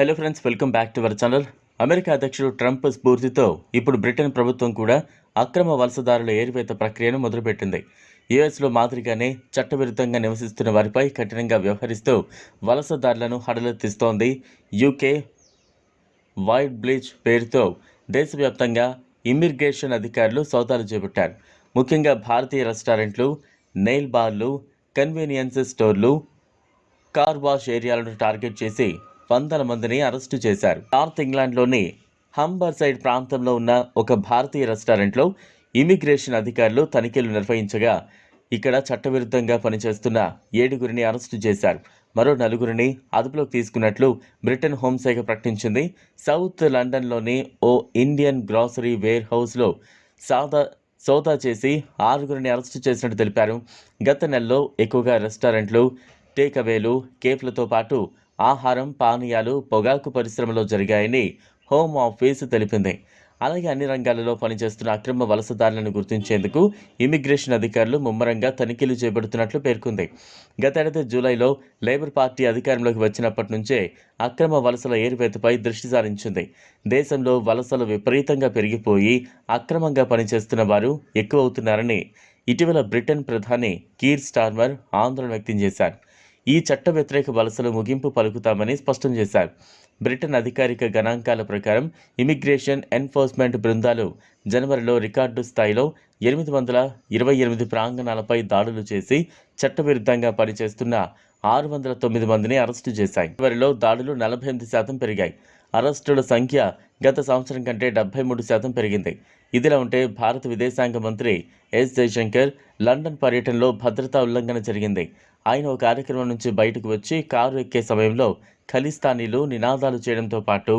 Hello friends welcome back to our channel America అధ్యక్షుడు Trump స్ఫూర్తితో ఇప్పుడు బ్రిటన్ ప్రభుత్వం కూడా అక్రమ వలసదారుల ఏరివేత ప్రక్రియను మొదలుపెట్టింది. యుఎస్లో మాదిరిగానే చట్టవిరుద్ధంగా నివసిస్తున్న వారిపై కఠినంగా వ్యవహరిస్తూ వలసదారులను హడలెత్తిస్తోంది యూకే వైట్ బ్లీచ్ పేరుతో దేశవ్యాప్తంగా ఇమ్మిగ్రేషన్ అధికారులు సోదాలు చేపట్టారు. ముఖ్యంగా భారతీయ రెస్టారెంట్లు నెయిల్ బార్లు కన్వీనియన్స్ స్టోర్లు కార్ వాష్ ఏరియాలను టార్గెట్ చేసి వందల మందిని అరెస్టు చేశారు. నార్త్ ఇంగ్లాండ్లోని హంబర్ సైడ్ ప్రాంతంలో ఉన్న ఒక భారతీయ రెస్టారెంట్లో ఇమిగ్రేషన్ అధికారులు తనిఖీలు నిర్వహించగా ఇక్కడ చట్టవిరుద్ధంగా పనిచేస్తున్న ఏడుగురిని అరెస్టు చేశారు. మరో నలుగురిని అదుపులోకి తీసుకున్నట్లు బ్రిటన్ హోంశాఖ ప్రకటించింది. సౌత్ లండన్లోని ఓ ఇండియన్ గ్రాసరీ వేర్ హౌస్లో సాదా సోదా చేసి ఆరుగురిని అరెస్టు చేసినట్టు తెలిపారు. గత నెలలో ఎక్కువగా రెస్టారెంట్లు టేకవేలు కేఫ్లతో పాటు ఆహారం పానీయాలు పొగాకు పరిశ్రమలో జరిగాయని హోమ్ ఆఫీస్ తెలిపింది. అలాగే అన్ని రంగాలలో పనిచేస్తున్న అక్రమ వలసదారులను గుర్తించేందుకు ఇమిగ్రేషన్ అధికారులు ముమ్మరంగా తనిఖీలు చేపడుతున్నట్లు పేర్కొంది. గతేడాది జూలైలో లేబర్ పార్టీ అధికారంలోకి వచ్చినప్పటి నుంచే అక్రమ వలసల ఏరువేతపై దృష్టి సారించింది. దేశంలో వలసలు విపరీతంగా పెరిగిపోయి అక్రమంగా పనిచేస్తున్న వారు ఎక్కువ అవుతున్నారని ఇటీవల బ్రిటన్ ప్రధాని కీర్ స్టార్మర్ ఆందోళన వ్యక్తం చేశారు. ఈ చట్ట వ్యతిరేక వలసలు ముగింపు పలుకుతామని స్పష్టం చేశారు. బ్రిటన్ అధికారిక గణాంకాల ప్రకారం ఇమిగ్రేషన్ ఎన్ఫోర్స్మెంట్ బృందాలు జనవరిలో రికార్డు స్థాయిలో ఎనిమిది వందల ఇరవై ఎనిమిది ప్రాంగణాలపై దాడులు చేసి చట్టవిరుద్ధంగా పనిచేస్తున్న ఆరు వందల తొమ్మిది మందిని అరెస్టు చేశాయి. వారిలో దాడులు నలభై ఎనిమిది శాతం పెరిగాయి. అరెస్టుల సంఖ్య గత సంవత్సరం కంటే డెబ్బై మూడు శాతం పెరిగింది. ఇదిలా ఉంటే భారత విదేశాంగ మంత్రి ఎస్ జయశంకర్ లండన్ పర్యటనలో భద్రతా ఉల్లంఘన జరిగింది. ఆయన ఒక కార్యక్రమం నుంచి బయటకు వచ్చి కారు ఎక్కే సమయంలో ఖలిస్తానీలు నినాదాలు చేయడంతో పాటు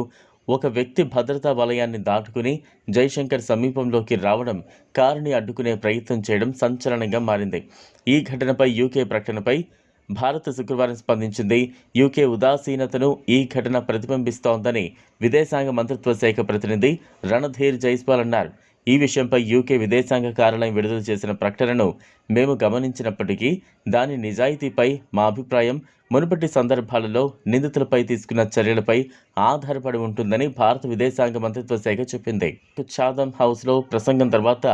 ఒక వ్యక్తి భద్రతా వలయాన్ని దాటుకుని జైశంకర్ సమీపంలోకి రావడం కారుని అడ్డుకునే ప్రయత్నం చేయడం సంచలనంగా మారింది. ఈ ఘటనపై యూకే ప్రకటనపై భారత్ శుక్రవారం స్పందించింది. యూకే ఉదాసీనతను ఈ ఘటన ప్రతిబింబిస్తోందని విదేశాంగ మంత్రిత్వ శాఖ ప్రతినిధి రణధీర్ జైస్వాల్ అన్నారు. ఈ విషయంపై యూకే విదేశాంగ కార్యాలయం విడుదల చేసిన ప్రకటనను మేము గమనించినప్పటికీ దాని నిజాయితీపై మా అభిప్రాయం మునుపటి సందర్భాలలో నిందితులపై తీసుకున్న చర్యలపై ఆధారపడి ఉంటుందని భారత విదేశాంగ మంత్రిత్వ శాఖ చెప్పింది. చాదం హౌస్లో ప్రసంగం తర్వాత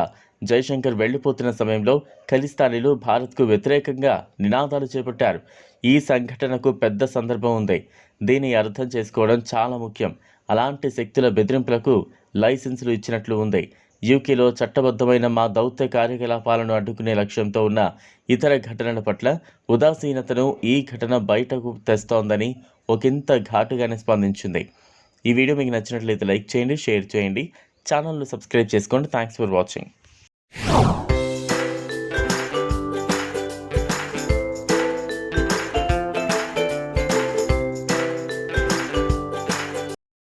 జైశంకర్ వెళ్ళిపోతున్న సమయంలో ఖలిస్తానీలు భారత్కు వ్యతిరేకంగా నినాదాలు చేపట్టారు. ఈ సంఘటనకు పెద్ద సందర్భం ఉంది. దీన్ని అర్థం చేసుకోవడం చాలా ముఖ్యం. అలాంటి శక్తుల బెదిరింపులకు లైసెన్సులు ఇచ్చినట్లు ఉంది. యూకేలో చట్టబద్ధమైన మా దౌత్య కార్యకలాపాలను అడ్డుకునే లక్ష్యంతో ఉన్న ఇతర ఘటనల పట్ల ఉదాసీనతను ఈ ఘటన బయటకు తెస్తోందని ఒకంత ఘాటుగానే స్పందించింది. ఈ వీడియో మీకు నచ్చినట్లయితే లైక్ చేయండి షేర్ చేయండి. ఛానల్ను సబ్స్క్రైబ్ చేసుకోండి. Thanks for watching